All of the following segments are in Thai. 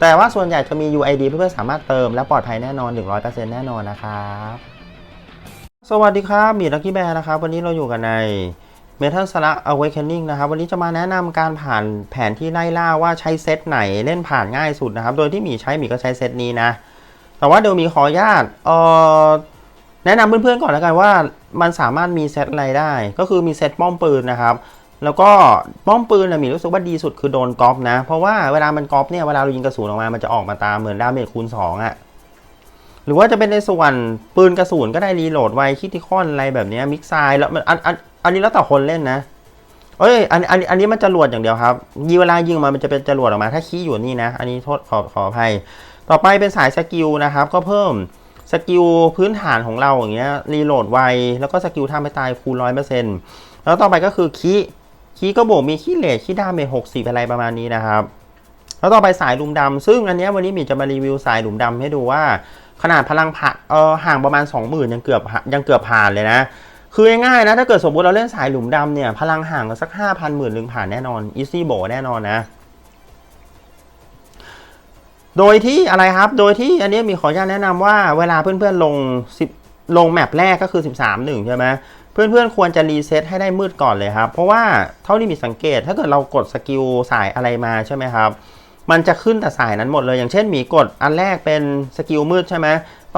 แต่ว่าส่วนใหญ่จะมี UID เพื่อนๆสามารถเติมและปลอดภัยแน่นอน 100%แน่นอนนะครับ สวัสดีครับมีลักกี้แบร์นะครับ วันนี้เราอยู่กันใน Metal s l u g Awakening นะครับ วันนี้จะมาแนะนำการผ่านแผนที่ไล่ล่าว่าใช้เซตไหนเล่นผ่านง่ายสุดนะครับ โดยที่มีใช้มีก็ใช้เซตนี้นะ แต่ว่าเดี๋ยวมีขออนุญาตเอ่อแนะนำเพื่อนๆก่อนแล้วกันว่า มันสามารถมีเซตอะไรได้ ก็คือมีเซตป้อมปืนนะครับ แล้วก็ป้อมปืนมีรู้สึกว่าดีสุดคือโดนกอล์ฟนะ เพราะว่าเวลามันกอล์ฟเนี่ยเวลาเรายิงกระสุนออกมา มันจะออกมาตามเหมือนดาเมจคูณ2อะ่ะ หรือว่าจะเป็นในส่วนปืนกระสุนก็ได้รีโหลดไวคิติคอนอะไรแบบนี้มิกซ์ไซล์แล้วมันอันอันอันนี้แล้วแต่คนเล่นนะเอ้ยอันอันอันนี้มันจรวดอย่างเดียวครับยีเวลายิงมามันจะเป็นจรวดออกมาถ้าขี้อยู่นี่นะ อันนี้โทษขอขออภัย ต่อไปเป็นสายสกิลนะครับ ก็เพิ่มสกิลพื้นฐานของเราอย่างเงี้ยรีโหลดไวแล้วก็สกิลท่าไม่ตายคูณร้อยเปอร์เซ็นต์แล้วต่อไปก็คือคี คีก็บวกมีคีเลทคีดาเมจหกสิบอะไรประมาณนี้นะครับ แล้วต่อไปสายหลุมดำซึ่งอันนี้วันนี้มีจะมารีวิวสายหลุมดำให้ดูว่า ขนาดพลังผ่าเออห่างประมาณ 20,000 ยังเกือบยังเกือบผ่านเลยนะ คือง่ายๆนะ ถ้าเกิดสมมติเราเล่นสายหลุมดำเนี่ย พลังห่างกันสัก 5,000หมื่นหนึ่งผ่านแน่นอนอีซี่โบแน่นอนนะโดยที่อะไรครับ โดยที่อันนี้มีขออนุญาตแนะนำว่าเวลาเพื่อนๆลง10ลงแมปแรกก็คือ 13 1 ใช่ไหม เพื่อนๆควรจะรีเซ็ตให้ได้มืดก่อนเลยครับ เพราะว่าเท่าที่มีสังเกตถ้าเกิดเรากดสกิลสายอะไรมาใช่ไหมครับ มันจะขึ้นแต่สายนั้นหมดเลย อย่างเช่นหมีกดอันแรกเป็นสกิลมืดใช่ไหม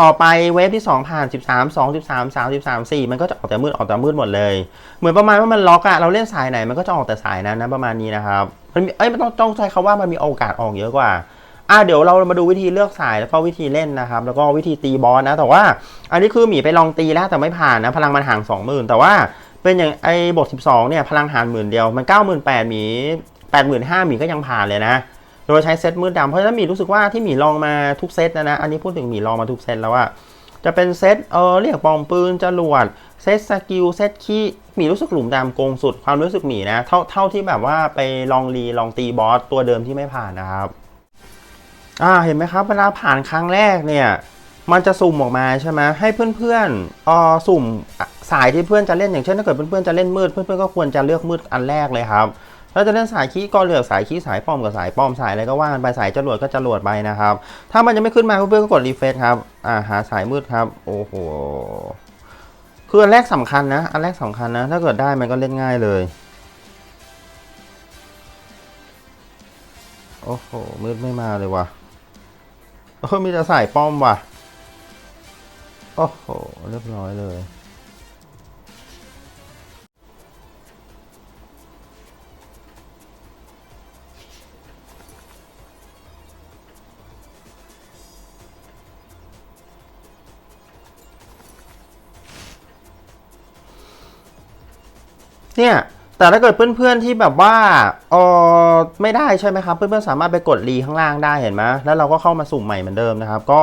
ต่อไปเวฟที่ 2 ผ่าน 13 2 13 3 13 4 มันก็จะออกแต่มืดออกแต่มืดหมดเลย เหมือนประมาณว่ามันล็อกอะเราเล่นสายไหนมันก็จะออกแต่สายนั้นนะประมาณนี้นะครับมันเอ้ยมันต้องต้องใช้คำว่ามันมีโอกาสออกเยอะกว่า อะเดี๋ยวเรามาดูวิธีเลือกสายแล้วก็วิธีเล่นนะครับ แล้วก็วิธีตีบอสนะ แต่ว่า อันนี้คือหมีไปลองตีแล้วแต่ไม่ผ่านนะ พลังมันห่าง20,000แต่ว่าเป็นอย่างไอ้บท 12เนี่ยพลังห่างหมื่นเดียวมัน98,000หมี85,000หมีก็ยังผ่านเลยนะ โดยใช้เซตมืดดำเพราะฉะนั้นหมีรู้สึกว่าที่หมีลองมาทุกเซตนะนะอันนี้พูดถึงหมีลองมาทุกเซตแล้วว่าจะเป็นเซตเออเรียกปองปืนจรวดเซตสกิลเซตขี้หมีรู้สึกหลุมดำโกงสุดความรู้สึกหมีนะเท่าเท่าที่แบบว่าไปลองรีลองตีบอสตัวเดิมที่ไม่ผ่านนะครับ อ่าเห็นไหมครับเวลาผ่านครั้งแรกเนี่ย มันจะสุ่มออกมาใช่ไหมให้เพื่อนๆเออสุ่มสายที่เพื่อนจะเล่นอย่างเช่นถ้าเกิดเพื่อนๆจะเล่นมืดเพื่อนๆก็ควรจะเลือกมืดอันแรกเลยครับถ้าจะเล่นสายขี้ก็เลือกสายขี้สายป้อมกับสายป้อมสายอะไรก็ว่ากันไปสายจรวดก็จรวดไปนะครับ ถ้ามันยังไม่ขึ้นมาเพื่อนๆก็กดรีเฟรชครับอ่าหาสายมืดครับ โอ้โหคืออันแรกสำคัญนะ อันแรกสำคัญนะ ถ้าเกิดได้มันก็เล่นง่ายเลย โอ้โหมืดไม่มาเลยว่ะ โอ้มีแต่สายป้อมว่ะ โอ้โห เรียบร้อยเลย เนี่ย แต่ถ้าเกิดเพื่อนๆที่แบบว่าเออไม่ได้ใช่ไหมครับ เพื่อนๆสามารถไปกดรีข้างล่างได้เห็นไหมแล้วเราก็เข้ามาสุ่มใหม่เหมือนเดิมนะครับ ก็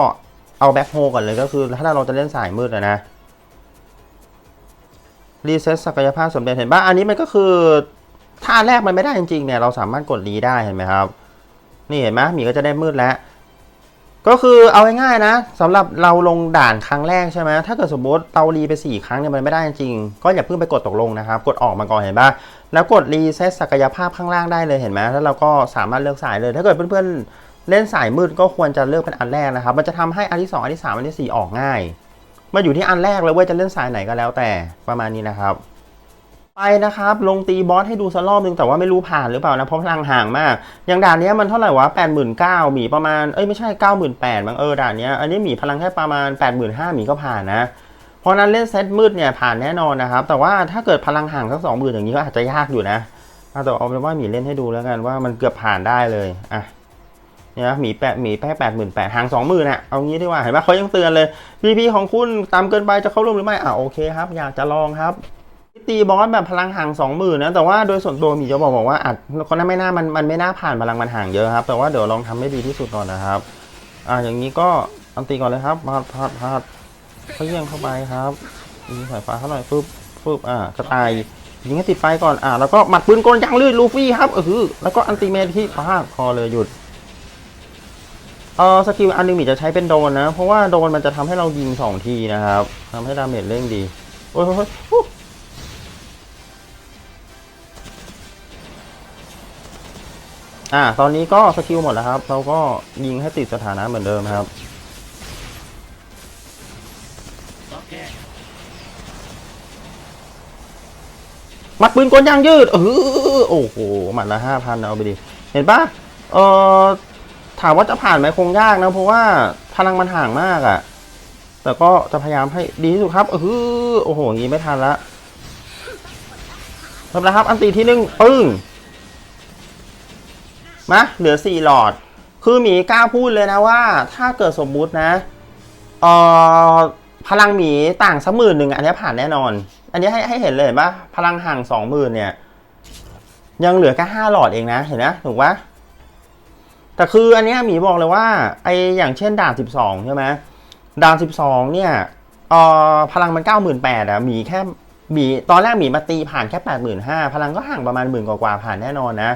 เอาแบ็คโฮก่อนเลยก็คือ ถ้าเราจะเล่นสายมืดนะรีเซ็ตศักยภาพสมเด็จเห็นปะอันนี้มันก็คือถ้าแรกมันไม่ได้จริงๆเนี่ยเราสามารถกดรีได้เห็นไหมครับ นี่เห็นไหมหมีก็จะได้มืดแล้ว ก็คือเอาง่ายๆนะสำหรับเราลงด่านครั้งแรกใช่ไหมถ้าเกิดสมมติเรารีไป 4 ครั้งเนี่ยมันไม่ได้จริงๆก็อย่าเพิ่งไปกดตกลงนะครับ กดออกมาก่อนเห็นปะแล้วกดรีเซ็ตศักยภาพข้างล่างได้เลยเห็นไหมแล้วเราก็สามารถเลือกสายเลย ถ้าเกิดเพื่อนๆเล่นสายมืดก็ควรจะเลือกเป็นอันแรกนะครับ มันจะทำให้อันที่ 2 อันที่ 3 อันที่ 4 ออกง่ายมาอยู่ที่อันแรกเลยว่าจะเล่นสายไหนก็แล้วแต่ประมาณนี้นะครับ ไปนะครับ ลงตีบอสให้ดูสักรอบนึงแต่ว่าไม่รู้ผ่านหรือเปล่านะ เพราะพลังห่างมาก อย่างด่านนี้มันเท่าไหร่วะแปดหมื่นเก้าหมีประมาณ เอ้ยไม่ใช่เก้าหมื่นแปดบางเออด่านนี้อันนี้หมีพลังแค่ประมาณแปดหมื่นห้าหมีก็ผ่านนะ เพราะนั้นเล่นเซตมืดเนี่ยผ่านแน่นอนนะครับ แต่ว่าถ้าเกิดพลังห่างสักสองหมื่นอย่างนี้ก็อาจจะยากอยู่นะแต่เอาเป็นว่าหมีเล่นให้ดูแล้วกันว่ามันเกือบผ่านได้เลยอะเนี่ยหมีแปดหมีแค่แปดหมื่นแปดห่างสองหมื่นอะเอางี้ดีกว่าเห็นไหมเขายังเตือนเลยพี่พี่ของคุณตามเกินไปจะเข้าร่วมหรือไม่อะโอเคครับ อยากจะลองครับ ตีบอสแบบพลังห่างสองหมื่นนะ แต่ว่าโดยส่วนตัวมีจะบอกบอกว่าอาจคนนั้นไม่น่ามันมันไม่น่าผ่านพลังมันห่างเยอะครับ แต่ว่าเดี๋ยวลองทำให้ดีที่สุดก่อนนะครับ อ่าอย่างนี้ก็อันตีก่อนเลยครับพาดพาดพาดเขาเยี่ยงเข้าไปครับยิงสายฟ้าเขาหน่อยฟึบฟึบอ่ากระต่ายยิงให้ติดไฟก่อนอ่าแล้วก็หมัดปืนกลยางลื่นลูฟี่ครับเออแล้วก็อันติเมทที่พาดพอเลยหยุดเออสกิลอันหนึงมีจะใช้เป็นโดนนะ เพราะว่าโดนมันจะทำให้เรายิงสองทีนะครับทำให้ดาเมจเร่งดีโอ้ย อ้ยโอ้ยอู้อ่า ตอนนี้ก็สกิลหมดแล้วครับ เราก็ยิงให้ติดสถานะเหมือนเดิมครับหมัดปืนกลยางยืด เออ โอ้โห หมัดละห้าพันเอาไปดิ เห็นปะเออถามว่าจะผ่านไหมคงยากนะ เพราะว่าพลังมันห่างมากอะ่ะ แต่ก็จะพยายามให้ดีที่สุดครับ เออ โอ้โห อย่างงี้ไม่ทันละทำแล้วครับ อันตีที่หนึ่งปึ้ง มาเหลือสี่หลอด คือหมีกล้าพูดเลยนะว่า ถ้าเกิดสมมุตินะเอ่อพลังหมีต่างสักหมื่นหนึ่งอันนี้ผ่านแน่นอน อันนี้ให้ให้เห็นเลยเห็นปะพลังห่างสองหมื่นเนี่ย ยังเหลือแค่ห้าหลอดเองนะเห็นนะถูกปะแต่คืออันเนี้ยหมีบอกเลยว่าไออย่างเช่นด่าบสิบสองใช่ไหมด่าบสิบสองเนี่ยเอ่อพลังมันเก้าหมื่นแปดอะหมีแค่หมีตอนแรกหมีมาตีผ่านแค่แปดหมื่นห้าพลังก็ห่างประมาณหมื่นกว่าผ่านแน่นอนนะ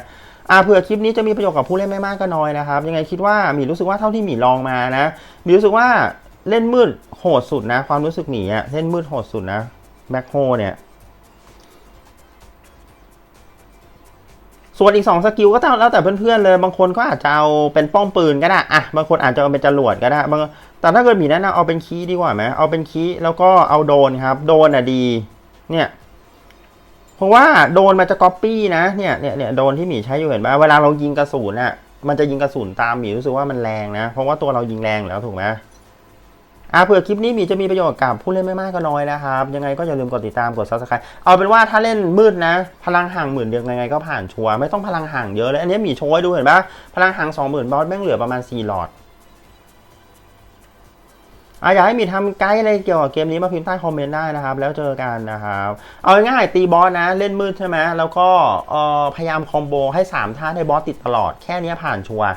อ่าเผื่อคลิปนี้จะมีประโยชน์กับผู้เล่นไม่มากก็น้อยนะครับ ยังไงคิดว่าหมีรู้สึกว่าเท่าที่หมีลองมานะหมีรู้สึกว่าเล่นมืดโหดสุดนะ ความรู้สึกหมีอะเล่นมืดโหดสุดนะแบ็คโฮเนี่ยส่วนอีก 2 สกิลก็แล้วแต่เพื่อนๆเลย บางคนก็อาจจะเอาเป็นป้อมปืนก็ได้อะบางคนอาจจะเอาเป็นจรวดก็ได้บางแต่ถ้าเกิดหมีแนะนำเอาเป็นคีดีกว่าไหมเอาเป็นคีแล้วก็เอาโดนครับ โดนอะดี เนี่ย เพราะว่าโดนมันจะก๊อปปี้นะเนี่ยเนี่ยเนี่ยโดนที่หมีใช้อยู่เห็นไหมเวลาเรายิงกระสุนอะมันจะยิงกระสุนตามหมีรู้สึกว่ามันแรงนะ เพราะว่าตัวเรายิงแรงแล้วถูกไหมอ่าเผื่อคลิปนี้หมีจะมีประโยชน์กับผู้เล่นไม่มากก็น้อยนะครับ ยังไงก็อย่าลืมกดติดตามกด subscribe เอาเป็นว่าถ้าเล่นมืดนะ พลังห่างหมื่นเดียวยังไงก็ผ่านชัวร์ไม่ต้องพลังห่างเยอะเลย อันนี้หมีโชว์ให้ดูเห็นปะพลังห่างสองหมื่นบอสแม่งเหลือประมาณสี่หลอด อาอยากให้มีทำไกด์อะไรเกี่ยวกับเกมนี้มาพิมพ์ใต้คอมเมนต์ได้นะครับ แล้วเจอกันนะครับ เอาง่ายตีบอสนะ เล่นมืดใช่ไหมแล้วก็พยายามคอมโบให้ 3 ท่าให้บอสติดตลอดแค่นี้ผ่านชัวร์